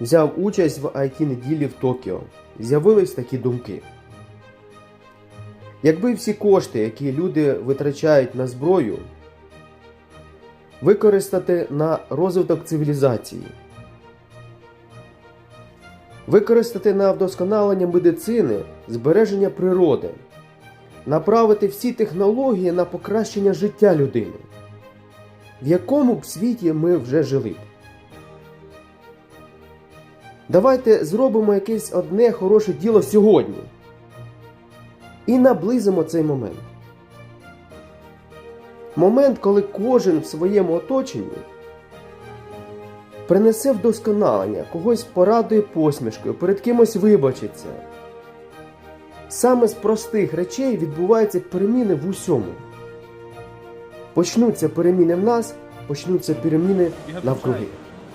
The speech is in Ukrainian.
взяв участь в it неділі в Токіо. З'явились такі думки. Якби всі кошти, які люди витрачають на зброю, використати на розвиток цивілізації, використати на вдосконалення медицини, збереження природи, направити всі технології на покращення життя людини, в якому б світі ми вже жили. Давайте зробимо якесь одне хороше діло сьогодні і наблизимо цей момент. Момент, коли кожен в своєму оточенні принесе вдосконалення, когось порадує посмішкою, перед кимось вибачиться. Саме з простих речей відбуваються переміни в усьому. Почнуться переміни в нас, почнуться переміни навкруги.